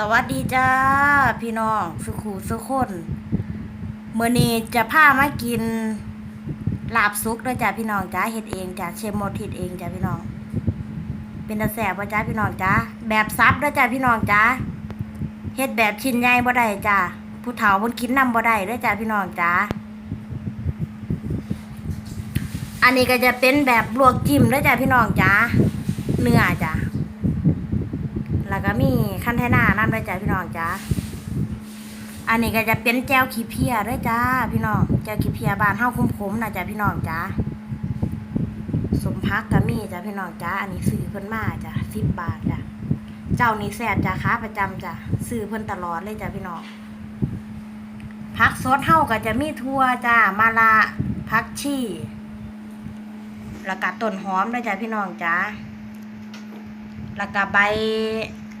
สวัสดีจ้า พี่น้องสุขูสุขคนเมื่อนี้จะพามากินลาบซุกด้วยจ้าพี่น้องจ้าเฮ็ดเองจ้าเชฟโมดเฮ็ดเองจ้าพี่น้อง เป็นตาแสบบ่จ้าพี่น้องจ้าแบบซับด้วยจ้าพี่น้องจ้าเฮ็ดแบบชิ้นใหญ่บ่ได้จ้าผู้เฒ่าเพิ่นกินนำบ่ได้เด้อจ้าพี่น้องจ้าอันนี้ก็จะเป็นแบบลวกจิ้มด้วยจ้าพี่น้องจ้าเนื้อจ้า แล้วก็มีคันเทนาน้ำด้วยจ้าพี่น้องจ้าอันนี้ก็จะเป็นแจ่วขี้เพียด้วยจ้าพี่น้องแจ่วขี้เพียบานเฮาคุ้มๆนะจ้าพี่น้องจ้าสมพักก็มีจ้าพี่น้องจ้าอันนี้ซื้อเพิ่นมาจ้าสิบบาทจ้าเจ้านี้แซ่บจ้าค้าประจำจ้าซื้อเพิ่นตลอดเลยจ้าพี่น้องผักสดเฮาก็จะมีทั่วจ้ามาละผักชี่แล้วก็ต้นหอมด้วยจ้าพี่น้องจ้าแล้วก็ใบ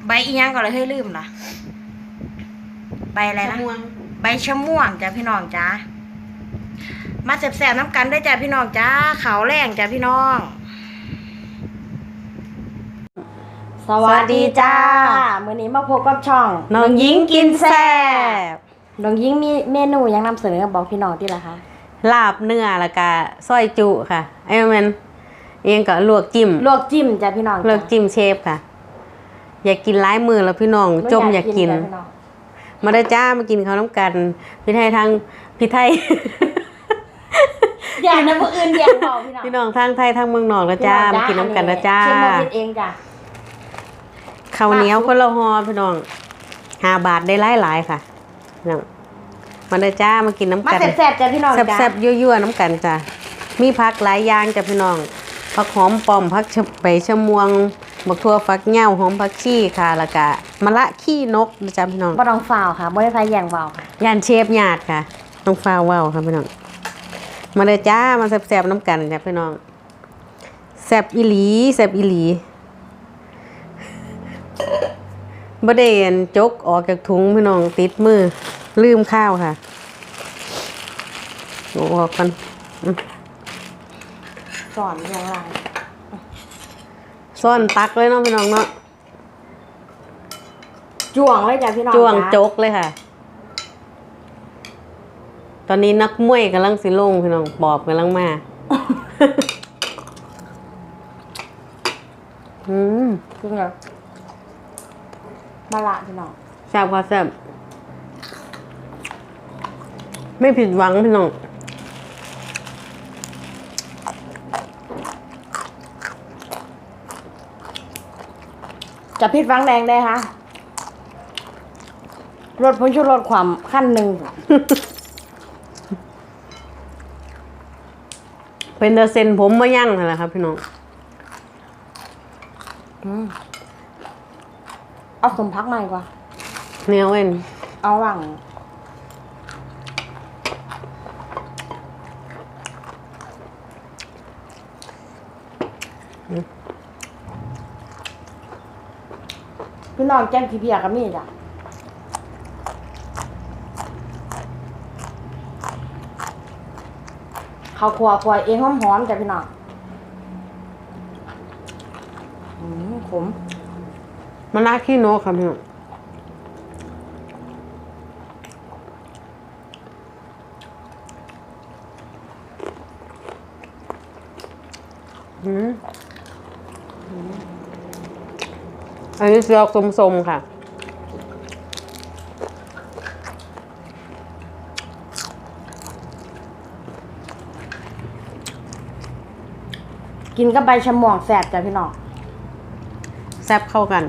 ใบอีหยังก็เลยให้ยลืมล่ะ ใบอะไรนะม่วงใบชะม่วงจ้ะพี่น้องจ้ามาแสบๆน้ำกันด้วยจ้ะพี่น้องจ้าเขาวแรงจ้ะพี่น้อง สวัสดีจ้า มื้อนี้มาพบกับช่อง น้องหญิงกินแซ่บน้องยิงมีเมนูหยังนำเสนอบอกพี่น้องที่ละคะ ลาบเนื้อแล้วก็ซอยจุค่ะไอ้แมันเองก็ลวกจิ้มลวกจิ้มจ้ะพี่น้องลวกจิ้มเชฟค่ะ อยากกินหลายมือแล้วพี่น้อง จมอยากกินจ้ะพี่องมาได้อจ้ามากินข้าวน้ำกัน พี่ไทยทางพี่ไทย อย่านะผู้อื่นอย่าบอกพี่น้องพี่น้องทางไทยทางเมืองนอกแล้วจ้ามากินน้ำกันแล้วจ้าเช่นมาคิดเองจ้ะข้าวเหนียวคนละหอพี่น้องห้าบาทได้หลายหลายๆค่ะพี่น้องมาได้อจ้ามากินน้ำมากันแซ่บๆจ้ะพี่น้องจ้ะแซ่บๆยั่วๆน้ำกันจ้ะมีผักหลายอย่างจ้ะพี่น้องผักหอมป้อมผักชะใบชะมวง บักทั่วฟักเหย้าหอมผักชีค่ะแล้วก็มะละขี้นกนะจ้ะพี่น้องบ่ต้องฝ่าวค่ะบ่ได้ไฟแย่งฝ่าวค่ะย่านเชฟญาติค่ะต้องฟ้าวเว้าวค่ะพี่น้องมาเลยจ้ามาแซ่บๆน้ำกันจ้ะพี่น้องแซ่บอีหลีแซ่บอีหลีบ่ได้อันจกออกจากถุงพี่น้องติดมือ ลืมข้าวค่ะเอาออกกันสอนอย่างไร ซ่อนตักเลยเนาะพี่น้องเนาะจ้วงเลยจ้ะพี่น้องจ้วงะจกเลยค่ะ ตอนนี้นักมวยกำลังสิลงพี่น้องบอบกำลังมาอืมคือไงมาละพี่น้องแซ่บค่ะแซ่บไม่ผิดหวังพี่น้อง จะพิดฟังแดงได้คะรถพ้นชุดรถความขั้นหนึ่ง เป็นเดอร์เซนผมมายั่งนั่นแหละครับ พี่น้องอืมเอาสมพักใหม่กว่า เนื้อเว้นเอาหลัง น้องแจ้งขี้เพียกับมีจ้ะข้าวคั่วคั่วเองหอมๆจ้ะพี่น้องอืมขมมะละขี้นกครับพี่น้อง อืมอั นนี้เสือกสมๆค่ะ กินกับใบชะม่วงแสบจ้ะพี่น้องแซ่บเข้ากัน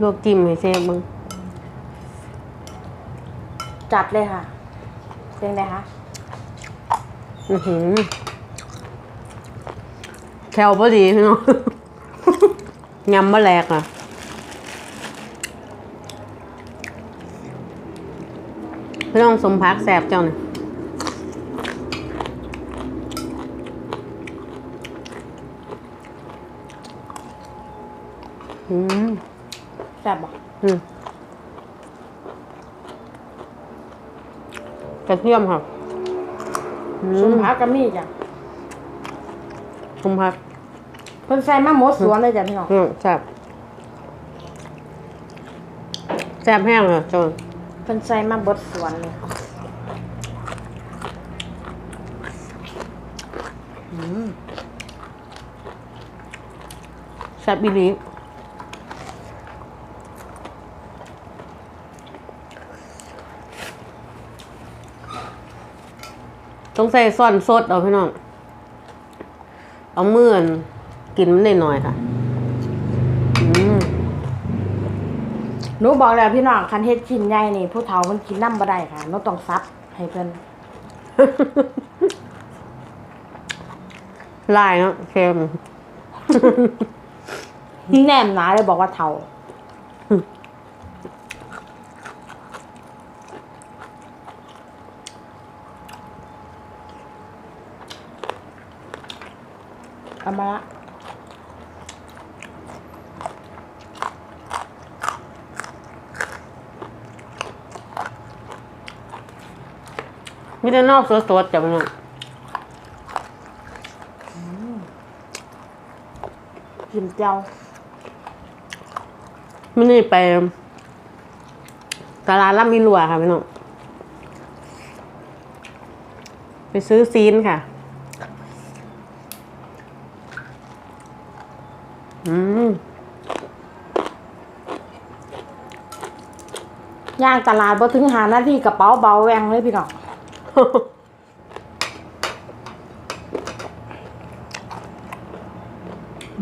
ลวกจิ้มให้เชฟมึงจัดเลยค่ะเป็นไงคะอือหือแคลพอดีพี่น้อง ยำมะแลกอะพี่น้องสมพักแสบเจ้าเนี่ยอืมแสบบ่อืมกระเทียมค่ะอืสมมพักกับมีจ้ะสมพัก เพิ่นใส่มาหมดสวนเลยจ้ะพี่น้องอืมแซ่บแซ่บแห้งเลยจนเพิ่นใส่มาเบิดสวนเลยแซ่บอีหลีต้องใส่ซ่อนสดเอาพี่น้อง เอามือน กินมันได้หน่อยค่ะอืมหนูบอกแล้วพี่น้องคันเฮ็ดชิ้นใหญ่นี่ผู้เฒ่ามันกินน้ำบ่ได้ค่ะหนูต้องซับให้เพิ่นลายเนาะเค็มแนมหนาเลยบอกว่าเฒ่าเอา แต่นอกสดๆจ้ะพี่น้องกินเจ้ามันนี่ไปตลาดรับมีหลัวค่ะพี่น้องไปซื้อซีนค่ะ อืมย่างตลาดบ่ถึงหานาทีกระเป๋าเบาแหวงเลยพี่น้อง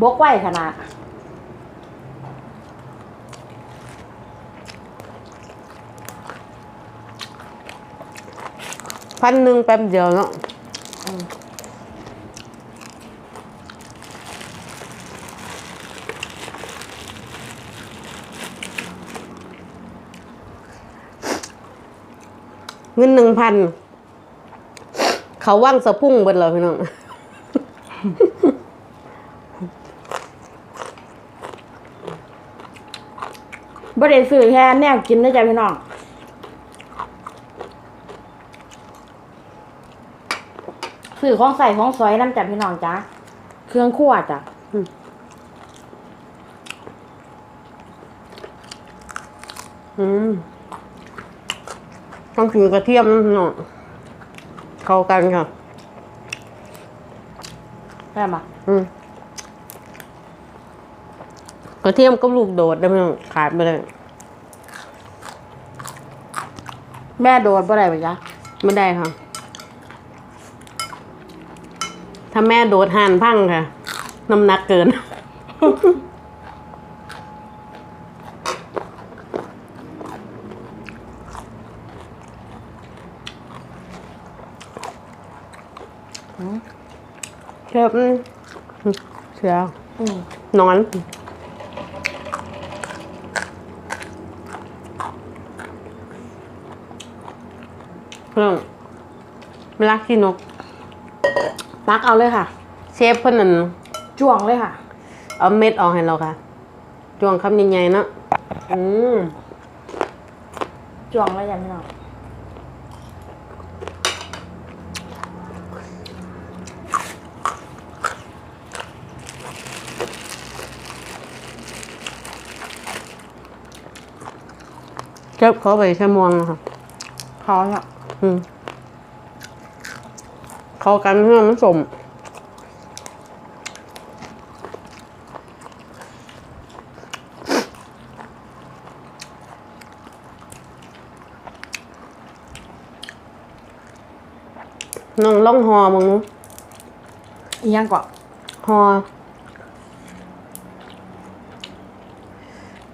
บกไว้ขนาดพันหนึ่งแป๊บเดียวเนาะเงินหนึ่งพัน เขาว่างสะพุ่งเบิดเลยพี่น้องบ่ได้ซื้อแค่แนวกินนะจ๊ะพี่น้องซื้อของใส่ของสอยน้ำจ้ะพี่น้องจ้ะเครื่องครัวจ้ะอืมต้องกินกระเทียมนะพี่น้อง เข้ากันค่ะได้ปะอืมกระเทียมกับลูกโดดได้ไหมต้องขาดไปเลยแม่โดนบ่ได้ปะจ๊ะไม่ได้ค่ะ ถ้าแม่โดดห่านพังค่ะ น้ำหนักเกิน เชฟอืมเสียอืมนอนเพิ่งเวลาขี้นกปักเอาเลยค่ะ เชฟเพิ่นนั่นจ้วงเลยค่ะ เอาเม็ดออกให้เราค่ะจวงคำใหญ่ๆเนาะอืมจ้วงเลยจ้ะพี่น้อง เก็บเขาไปชั่วโมงนะคะเขาเนี่ยอืมเข้ากันเพื่อมันสมน้องล่องหอมึงนู้อีหยังก่อนหอ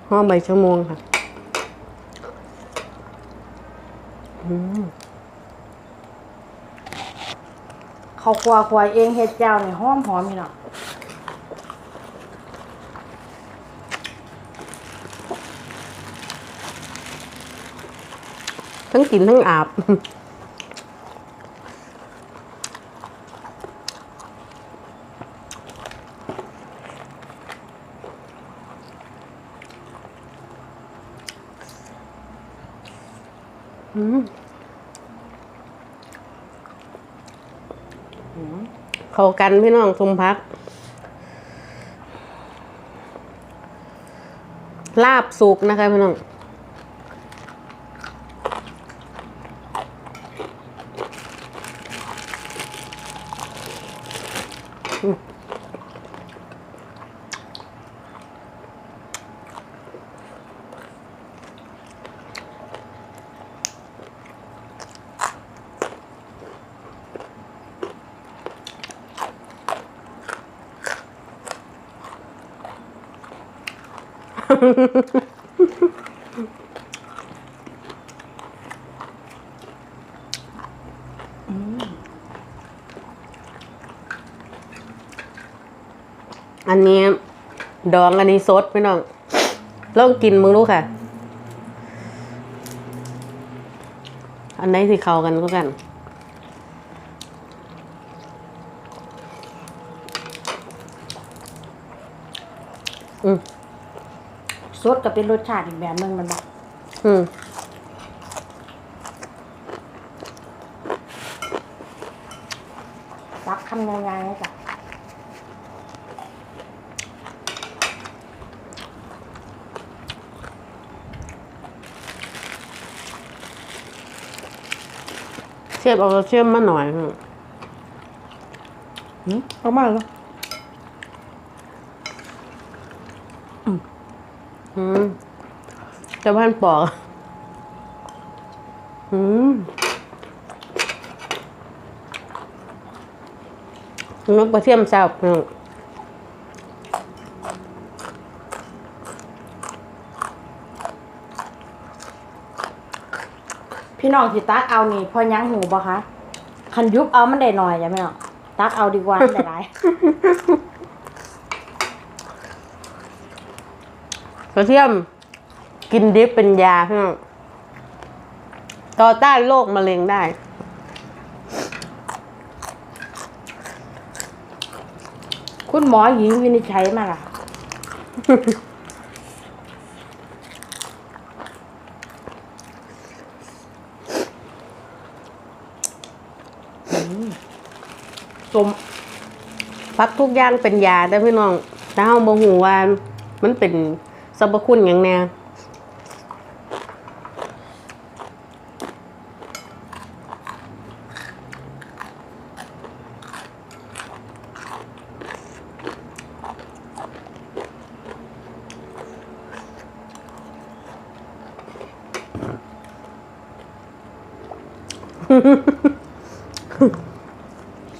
หอใบชั่วโมงค่ะ เขาครัวครัวเองเฮ็ดเจ้าเนี่ยหอมหอมพี่น้อทั้งกินทั้งอาบ อืม เข้ากันพี่น้องสมพัก ลาบสุกนะคะพี่น้อง อันนี้ดองอันนี้สดพี่น้องลองกินมึงรู้ค่ะ อันไหนที่เข้ากันก็กันอืม สดก็เป็นรสชาติอีกแบบหนึงมันบอกอืมซักคำยังไงจ้ะเทียบเอาเชื่อมมาหน่อยอืมหืมเอามาแล้ว อืม จะพันปอกอืมนกกระเทียมแซ่บพี่น้องพี่น้องสิตักเอานี่พอยังหูบ่คะคันยุบเอามันได้หน่อยจ้ะพี่น้องตักเอาดีกว่ามันได้หลายกระเทียม กินดิบเป็นยาพี่น้องต่อต้านโรคมะเร็งได้ คุณหมอหญิงวินิจฉัยมาล่ะ สมพักทุกอย่างเป็นยาได้อพี่น้องแต่เฮาบ่ฮู้ว่ามันเป็นสรรพคุณหยังแน่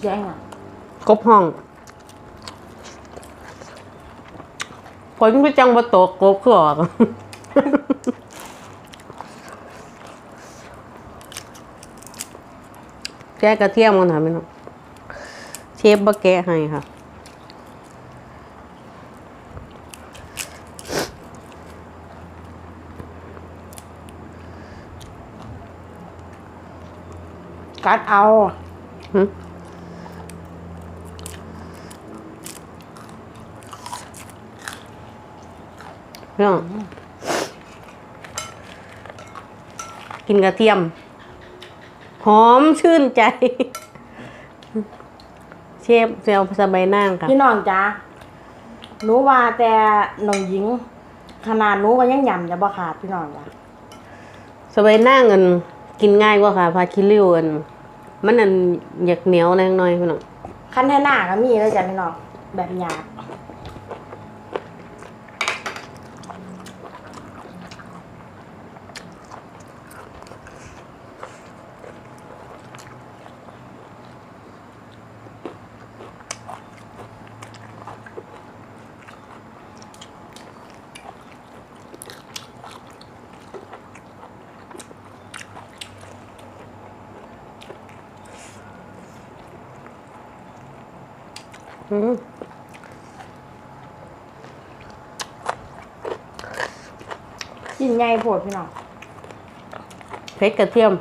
แย่งอะกบห้องผลก็จังมาตกกบคือออกแก้กระเทียมมันค่ะพี่น้องเชฟบ่แกะให้ค่ะ กัดเอาหึพี่น้องกินกระเทียม หอมชื่นใจ เชฟเซลสบายนั่งค่ะพี่น้องจ้าหนูว่าแต่น้องหญิง ขนาดหนูก็ยังยำจะบ่ขาดพี่น้องจ้าสบายนั่งเงินกินง่ายกว่าค่ะพาคิริวเงิน มันอันอยากเหนียวแรงหน่อยพี่น้องคันแท่หน้าก็มีแล้วจ้ะพี่น้องแบบหยาบ กินไงโพดพี่น้องเพชรกระเทียม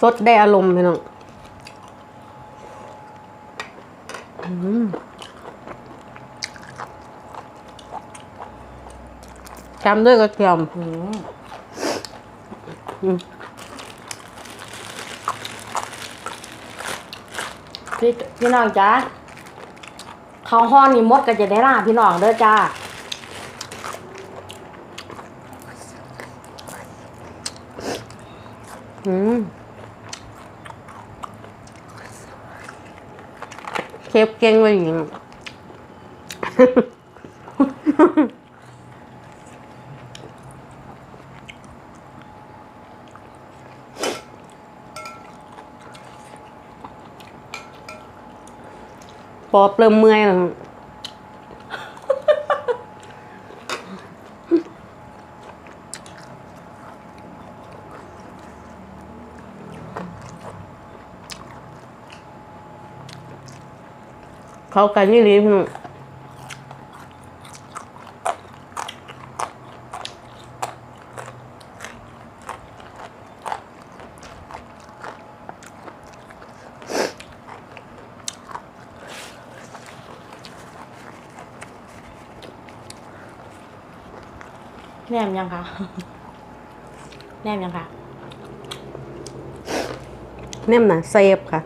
สดได้อารมณ์พี่น้องอืม จำด้วยกระเทียมอืมอืมพี่พี่น้องจ้าเขาห้อนนี่มดก็จะได้ล่าพี่น้องเด้อจ้าอืมเชฟเก่งเลยหญิง ปอบเริ่มเมื่อยแล้วเขากันยี่ลีพี่น้อง มยังคะแนมยังคะแนมนะเซฟค่ะ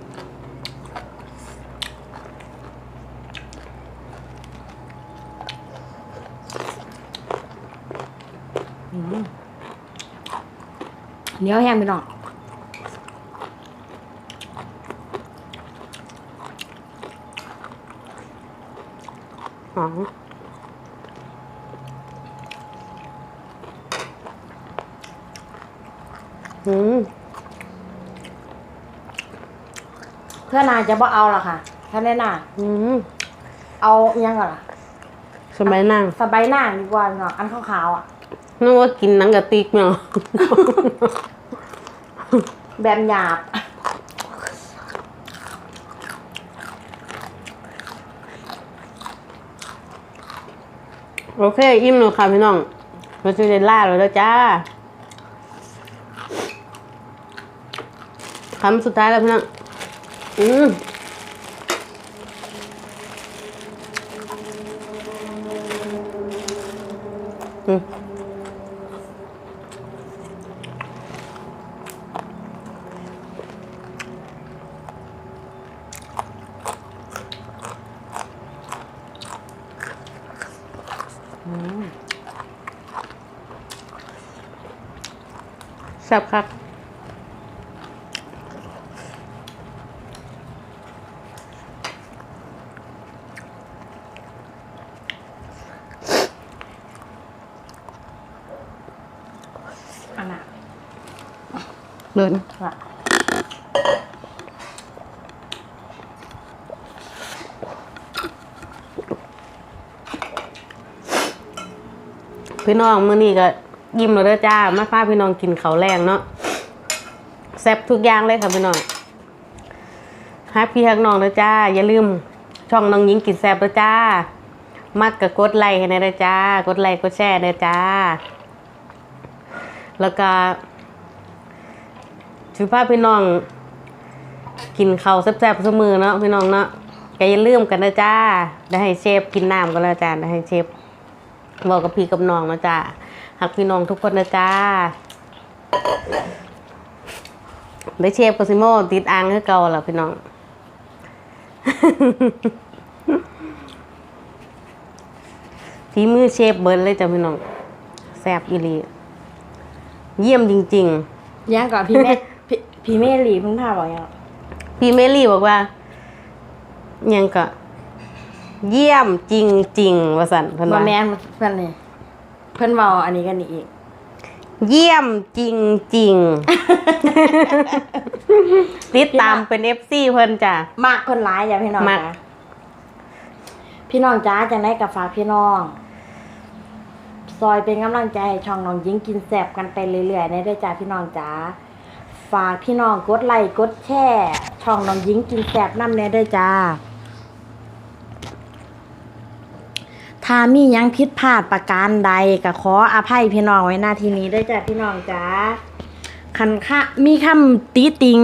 เหนียวแห้งพี่น้องหอมอืม เพื่อนนายจะบ่เอาละค่ะท่านแน่น่าอืมเอาอิหยังก่อนล่ะสบายนั่งสบายหน้าดีกว่าพี่น้องอันขาวๆอะนึกว่ากินหนังกะติกเนาะแบบหยาบโอเค อิ่มแล้วค่ะพี่น้องเราจะได้ล่าแล้วเด้อจ้าคำสุดท้ายแล้วพี่น้อง อืมอืมแซ่บครับ อันน่ะ เดินน่ะพี่น้องเมื้อนี้ก็ยิ้มแล้วเด้อจ้ามาพาพี่น้องกินเขาแรงเนาะแซ่บทุกอย่างเลยค่ะพี่น้องฮักพี่ฮักน้องเด้อจ้า อย่าลืมช่องน้องหญิงกินแซ่บเด้อจ้า มักก็กดไลค์ให้น่เด้อจ้า กดไลค์กดแชร์เด้อจ้า แล้วก็ ถือพาพี่น้อง กินข้าวแซ่บๆเสมอเนาะพี่น้องเนาะก็อย่าลืมกันนะจ้า ได้ให้เชฟกินน้ำกันแล้วจ้าได้ให้เชฟบอกกับพี่กับน้องนะจ๊ะหักพี่น้องทุกคนนะจ๊ะได้เชฟกาซิโมติดอ่างคือเก่าแล้วพี่น้องฝีมือเชฟเบิร์นเลยจ้ะพี่น้องแซ่บอีลีเยี่ยมจริงยังก่อนพี่แม่ พี่พี่แม่หลีเพิ่งพาบอกยังๆพี่เมลี่บอกว่ายังก็ เยี่ยมจริงๆว่าสันเพิ่นมาว่าแม่นเพื่อนนี่เพื่อนเมาอันนี้กันนี่อีก เยี่ยมจริงๆ ติดตามเป็นเอฟซีเพิ่นจ้ะ มากคนร้ายอย่าพี่น้องมากจ้าพี่น้องจ้าจะได้กับฝากพี่น้อง ซอยเป็นกำลังใจให้ช่องน้องยิงกินแสบกันไปเรื่อยๆในได้อจ้าพี่น้องจ้า ฝากพี่น้องกดไลค์กดแชร์ช่องน้องยิงกินแสบน้ำในได้อจ้าถ้ามียังผิดพลาดประการใดก็ขออภัยพี่น้องไว้หน้าที่นี้ด้วยจ้ะพี่น้องจ้าคันค่ะมีคำตีติง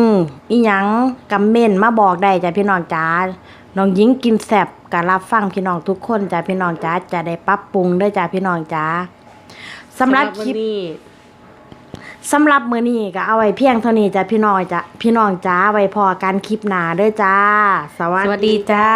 อียังกำเมนมาบอกได้จ้ะพี่น้องจ้าน้องหญิงกินแซบก็รับฟังพี่น้องทุกคนจ้ะพี่น้องจ้าจะได้ปรับปรุงด้วยจ้ะพี่น้องจ้าสำหรับคลิป สำหรับมื้อนี้ก็เอาไว้เพียงเท่านี้จ้ะพี่น้องจ้ะพี่น้องจ้าไว้พอกันคลิปหน้าเด้อจ้า สวัสวัสดีจ้า